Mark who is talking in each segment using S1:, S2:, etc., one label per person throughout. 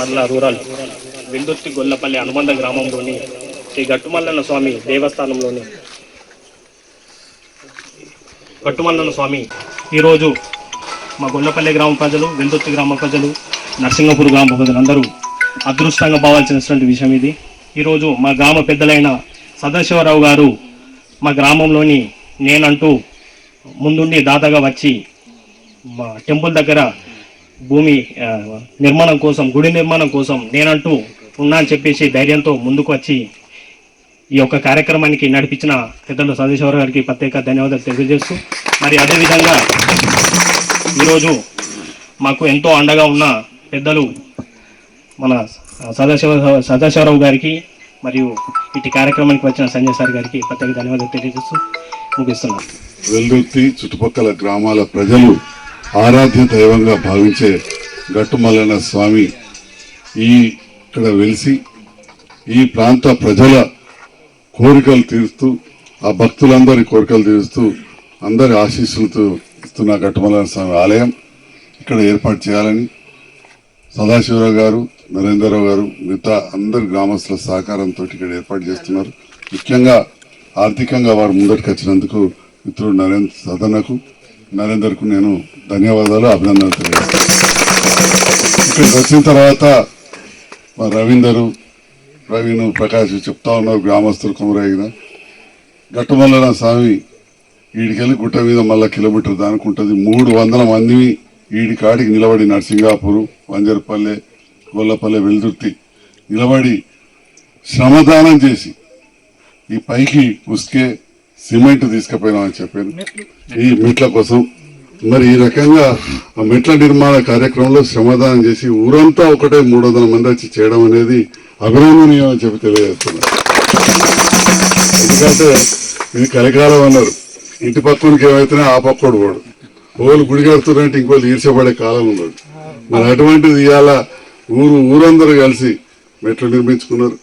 S1: మండల రూరల్ విందుర్తి గొల్లపల్లి అనుబంధ గ్రామంలోని శ్రీ గట్టుమల్లన్న స్వామి దేవస్థానంలోని గట్టుమల్లన్న స్వామి. ఈరోజు మా గొల్లపల్లి గ్రామ ప్రజలు విందుర్తి గ్రామ ప్రజలు నరసింగపూర్ గ్రామ ప్రజలు అందరూ అదృష్టంగా భావించినటువంటి విషయం ఇది. ఈరోజు మా గ్రామ పెద్దలైన సదాశివరావు గారు మా గ్రామంలోని నేనంటూ ముందుండి దాతగా వచ్చి మా టెంపుల్ దగ్గర భూమి నిర్మాణం కోసం గుడి నిర్మాణం కోసం నేనంటూ ఉన్నా అని చెప్పేసి ధైర్యంతో ముందుకు వచ్చి ఈ యొక్క కార్యక్రమానికి నడిపించిన పెద్దలు సదేశ్వర గారికి ప్రత్యేక ధన్యవాదాలు తెలియజేస్తూ మరి అదేవిధంగా ఈరోజు మాకు ఎంతో అండగా ఉన్న పెద్దలు మన సదాశివ సదాశివరావు గారికి మరియు ఇటు కార్యక్రమానికి వచ్చిన సంజయ్ సార్ గారికి ప్రత్యేక ధన్యవాదాలు తెలియజేస్తూ ముగిస్తున్నాను
S2: వెల్దుర్తి చుట్టుపక్కల గ్రామాల ప్రజలు ఆరాధ్య దైవంగా భావించే గట్టుమల్లన్న స్వామి ఈ ఇక్కడ వెలిసి ఈ ప్రాంత ప్రజల కోరికలు తీరుస్తూ ఆ భక్తులందరి కోరికలు తీరుస్తూ అందరి ఆశీస్సులతో ఇస్తున్న గట్టుమల్లన్న స్వామి ఆలయం ఇక్కడ ఏర్పాటు చేయాలని సదాశివరావు గారు నరేంద్రరావు గారు మిగతా అందరి గ్రామస్తుల సహకారంతో ఇక్కడ ఏర్పాటు చేస్తున్నారు. ముఖ్యంగా ఆర్థికంగా వారు ముందటికి వచ్చినందుకు మిత్రుడు నరేంద్ర సదనకు నరేందర్కు నేను ధన్యవాదాలు అభినందనలు తెలియజేస్తాను. ఇక్కడికి వచ్చిన తర్వాత మా రవీందరు ప్రవీణ్ ప్రకాష్ చెప్తా ఉన్నారు గ్రామస్తులు కుమరేగిన గట్టుమల్లన స్వామి ఈడికెళ్ళి గుట్ట మీద మళ్ళా కిలోమీటర్ దానుకుంటుంది. మూడు వందల మంది ఈడి కాడికి నిలబడి నరసింగాపూర్ వంజరపల్లె గొల్లపల్లె వెలుదుర్తి నిలబడి శ్రమదానం చేసి ఈ పైకి ఉస్కే సిమెంట్ తీసుకుపోయినామని చెప్పాను ఈ మెట్ల కోసం. మరి ఈ రకంగా ఆ మెట్ల నిర్మాణ కార్యక్రమంలో శ్రమదానం చేసి ఊరంతా ఒకటే మూడు వందల మంది వచ్చి చేయడం అనేది అభినందనీయం అని చెప్పి తెలియజేస్తున్నారు. ఎందుకంటే ఇది కలికాలం అన్నారు. ఇంటి పక్కనికి ఏమైతేనే ఆ పక్కడు వాడు. ఓళ్ళు గుడి కడుతున్నారంటే ఇంకోళ్ళు ఈర్చబడే కాలం ఉండదు మరి అటువంటిది ఇవాళ ఊరు ఊరందరూ కలిసి మెట్లు నిర్మించుకున్నారు.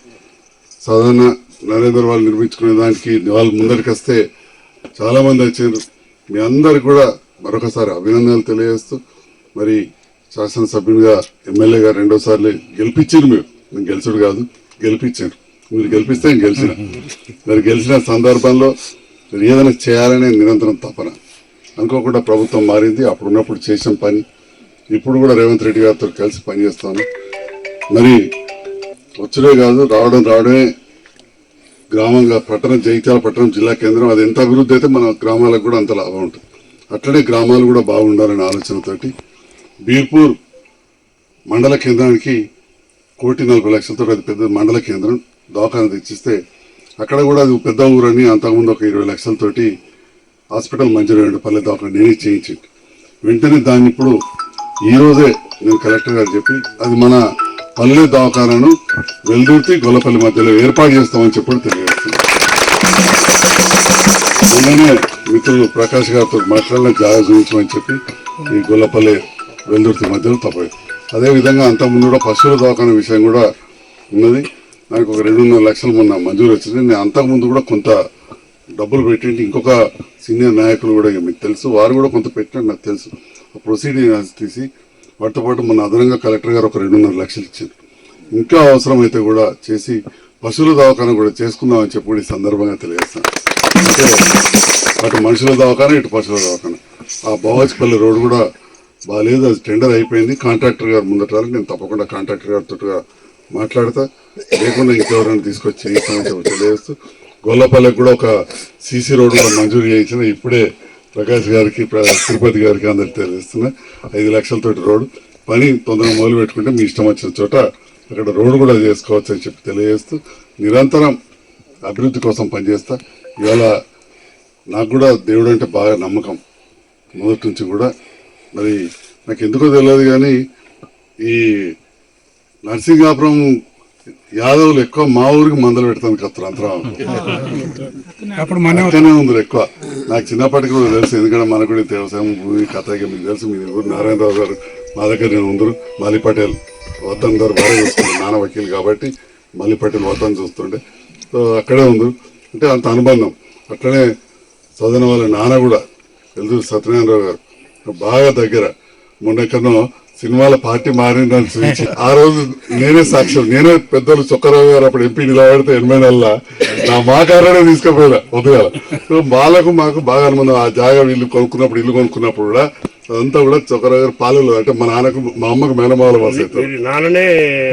S2: సాధారణ నరేంద్ర వాళ్ళు నిర్మించుకునే దానికి వాళ్ళు ముందరికి వస్తే చాలా మంది వచ్చారు మీ అందరికి కూడా మరొకసారి అభినందనలు తెలియజేస్తూ మరి శాసనసభ్యునిగా ఎమ్మెల్యేగా రెండోసార్లు గెలిపించారు మీరు. నేను గెలిచుడు కాదు గెలిపించారు. మీరు గెలిపిస్తే నేను గెలిచిన. మరి గెలిచిన సందర్భంలో మీరు ఏదైనా చేయాలనే నిరంతరం తపన. అనుకోకుండా ప్రభుత్వం మారింది అప్పుడు ఉన్నప్పుడు చేసిన పని. ఇప్పుడు కూడా రేవంత్ రెడ్డి గారితో కలిసి పనిచేస్తాను. మరి వచ్చుడే కాదు రావడం రావడమే గ్రామంగా పట్టణం జైత్యాల పట్టణం జిల్లా కేంద్రం అది ఎంత అభివృద్ధి అయితే మన గ్రామాలకు కూడా అంత లాభం ఉంటుంది. అట్లనే గ్రామాలు కూడా బాగుండాలనే ఆలోచనతోటి బీర్పూర్ మండల కేంద్రానికి కోటి నలభై లక్షలతో అది పెద్ద మండల కేంద్రం దవాఖాన తెచ్చిస్తే అక్కడ కూడా అది పెద్ద ఊరని అంతకుముందు ఒక ఇరవై లక్షలతోటి హాస్పిటల్ మంజూరు పల్లె దవాఖాన నేనే చేయించింది. వెంటనే దాన్ని ఇప్పుడు ఈరోజే నేను కలెక్టర్ గారు చెప్పి అది మన పల్లె దవాఖానను వెల్దుర్తి గొల్లపల్లి మధ్యలో ఏర్పాటు చేస్తామని చెప్పి తెలియజేస్తుంది మొన్ననే మిత్రులు ప్రకాష్ గారితో మాట్లాడిన జాగా చూపించమని చెప్పి ఈ గొల్లపల్లి వెల్దుర్తి మధ్యలో తప్పదు అదేవిధంగా అంతకుముందు కూడా పశువుల దవాఖాన విషయం కూడా ఉన్నది. నాకు ఒక రెండున్నర లక్షలు మొన్న మంజూరు వచ్చింది. నేను అంతకుముందు కూడా కొంత డబ్బులు పెట్టి ఇంకొక సీనియర్ నాయకులు కూడా మీకు తెలుసు. వారు కూడా కొంత పెట్టినట్టు నాకు తెలుసు. ఆ ప్రొసీడింగ్ తీసి వాటితో పాటు మన అదనంగా కలెక్టర్ గారు ఒక రెండున్నర లక్షలు ఇచ్చారు. ఇంకా అవసరమైతే కూడా చేసి పశువుల దవాఖాన కూడా చేసుకుందామని చెప్పి కూడా ఈ సందర్భంగా తెలియజేస్తాను. అంటే అటు మనుషుల దవాఖాన ఇటు పశువుల దవాఖాన. ఆ బావాజ్పల్లి రోడ్ కూడా బాగాలేదు అది టెండర్ అయిపోయింది. కాంట్రాక్టర్ గారు ముందట నేను తప్పకుండా కాంట్రాక్టర్ గారితో మాట్లాడతా. లేకుండా ఇంకెవరైనా తీసుకొచ్చి చేయిస్తామని చెప్పి తెలియజేస్తూ గొల్లపల్లికి కూడా ఒక సీసీ రోడ్ కూడా మంజూరు చేయించిన ఇప్పుడే ప్రకాష్ గారికి తిరుపతి గారికి అందరికి తెలియజేస్తున్నా. ఐదు లక్షలతోటి రోడ్డు. పని తొందరగా మొదలు పెట్టుకుంటే మీ ఇష్టం వచ్చిన చోట అక్కడ రోడ్డు కూడా చేసుకోవచ్చు అని చెప్పి తెలియజేస్తూ నిరంతరం అభివృద్ధి కోసం పనిచేస్తా. ఇవాళ నాకు కూడా దేవుడు అంటే బాగా నమ్మకం. మొదటి నుంచి కూడా మరి నాకు ఎందుకో తెలియదు కానీ ఈ నరసింహాపురం యాదవులు ఎక్కువ మా ఊరికి మందలు పెడతాను కత్తురు అంతరం
S3: అప్పుడు మన
S2: పక్కనే ఉంది ఎక్కువ. నాకు చిన్నప్పటికి కూడా తెలుసు ఎందుకంటే మనకు కూడా వ్యవసాయం భూమి కథ ఇక మీకు తెలుసు మీ ఊరు నారాయణరావు గారు మా దగ్గర నేను ఉందరు. మాలి పటేల్ వతన్ గారు బాగా చూస్తుండే నాన్న వకీల్ కాబట్టి మల్లి పటేల్ వతన్ చూస్తుండే. సో అక్కడే ఉంది అంటే అంత అనుబంధం. అట్లనే చదివిన వాళ్ళ నాన్న కూడా ఎల్దూరు సత్యనారాయణరావు గారు. బాగా దగ్గర. మొన్న ఎక్కడో సినిమాల పార్టీ మారిందని చూపించి ఆ రోజు నేనే సాక్ష్యం. నేనే పెద్దలు చొక్కరావు గారు అప్పుడు ఎంపీ నిలబడితే ఎనభై నెలల నా మా కారణమే తీసుకుపోయినా సో వాళ్ళకు మాకు బాగా అనుబంధం. ఆ జాగా ఇల్లు కొనుక్కున్నప్పుడు ఇల్లు కొనుక్కున్నప్పుడు కూడా అదంతా కూడా చొక్కరావు గారు పాలెలు అంటే మా నాన్నకు మా అమ్మకు మేనమాల వాస అవుతారు
S4: మీరు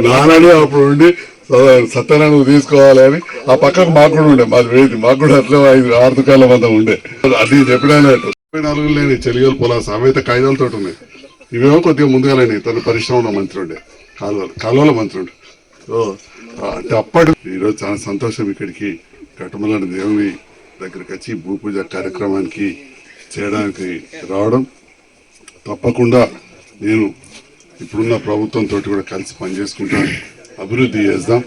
S4: నాన్ననే
S2: అప్పుడు ఉండి సత్యనారాయణ నువ్వు తీసుకోవాలి అని ఆ పక్కకు మాకు కూడా ఉండే. మాది వేది. మాకు కూడా అట్లా ఐదు ఆరు దుకాణాల మందం ఉండే. అది చెప్పినాను ముప్పై నాలుగు లేని చెలిగలు పొలా సమేత కాగితాలతో ఉన్నాయి. ఇవేమో కొద్దిగా ముందుగానే తన పరిశ్రమలో మంత్రి ఉండే కాలువలు కాలువల మంత్రి ఉండే సో అంటే అప్పటి ఈరోజు చాలా సంతోషం ఇక్కడికి. కట్టమలాంటి దేవుని దగ్గరికి వచ్చి భూ పూజ కార్యక్రమానికి చేయడానికి రావడం. తప్పకుండా నేను ఇప్పుడున్న ప్రభుత్వంతో కూడా కలిసి పనిచేసుకుంటా అభివృద్ధి చేద్దాం.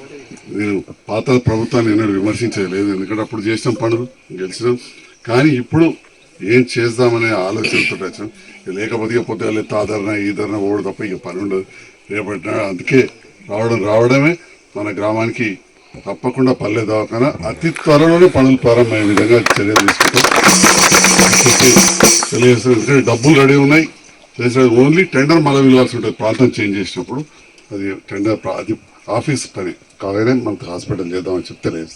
S2: నేను పాత ప్రభుత్వాన్ని ఎన్నడూ విమర్శించలేదు. ఎందుకంటే అప్పుడు చేసిన పనులు గెలిచినాం. కానీ ఇప్పుడు ఏం చేద్దామనే ఆలోచనతో వచ్చాం ఇక లేకపోతే ఇక పొద్దుగా తాదరణ ఈ ధరణ ఓడు తప్ప ఇక పని ఉండదు. రేపటి అందుకే రావడం రావడమే మన గ్రామానికి తప్పకుండా పల్లె దవాఖాన. అతి త్వరలోనే పనులు ప్రారంభమయ్యే విధంగా చర్యలు తీసుకుంటాం. డబ్బులు రెడీ ఉన్నాయి. చేసేది ఓన్లీ టెండర్ మళ్ళీ విలవాల్సి ఉంటుంది. ప్రాంతం చేంజ్ చేసినప్పుడు అది టెండర్ అది ఆఫీస్ పని. కాగానే మనకు హాస్పిటల్ చేద్దామని చెప్తే లేదు